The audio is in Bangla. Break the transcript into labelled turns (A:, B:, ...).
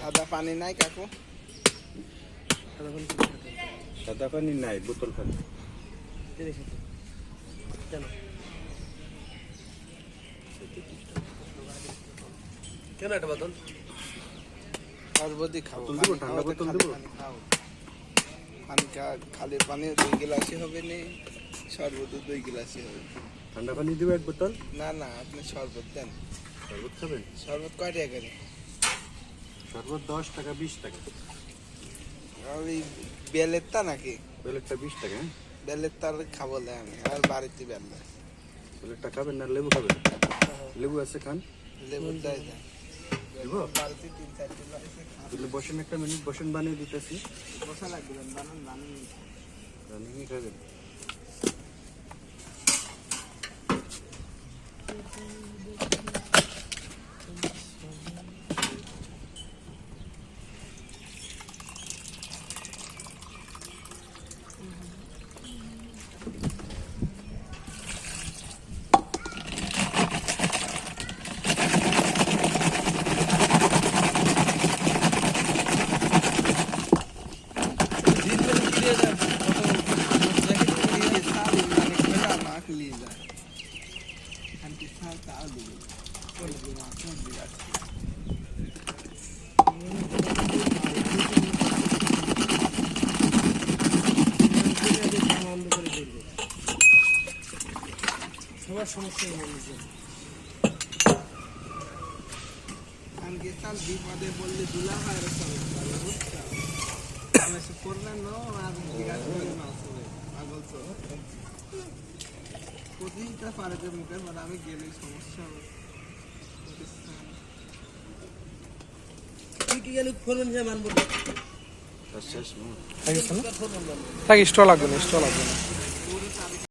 A: সাদা পানি নাই কাকু।
B: সাদা পানি নাই বোতল পানি।
C: কেন একটা বাদন
A: সর্বদি খাব
B: ঠান্ডা বোতল।
A: পানি খালি পানি দুই গিলাসই হবে নি। শরবত দুই গিলাসই হবে।
B: ঠান্ডা পানি দিব এক বোতল?
A: না না আপনি শরবত দেন।
B: শরবত খাবেন?
A: শরবত কয় টাকা
B: শরবত দশ টাকা বিশ টাকা।
A: আর ওই বেলের তা নাকি?
B: বেলেরটা বিশ টাকা হ্যাঁ?
A: বেলের তার খাব না আমি আর বাড়িতে বেলে
B: বেলেরটা খাবেন না লেবু খাবেন? লেবু আছে খান?
A: লেবু দেয় দেয় বাড়িতে তিন চার কিলো
B: বসেন একটা মিনিট বসেন বানিয়ে দিতেছি।
A: বসা লাগবে বানান বানান
B: রানিং খাবেন।
C: সবার সমস্যা হয়েছে
A: বিপদে বললে দুলা হয় করলেন না আর জিজ্ঞাসা পাগল তো প্রতিটা পাড়াতে মুখের মুখে মানে আমি গেলে সমস্যা হবে।
C: তুই কি গেলে ফোন যে মানবো
B: শেষ হুম।
C: ফোন মানবো
D: থাক স্টল লাগবে না স্টল লাগবে না।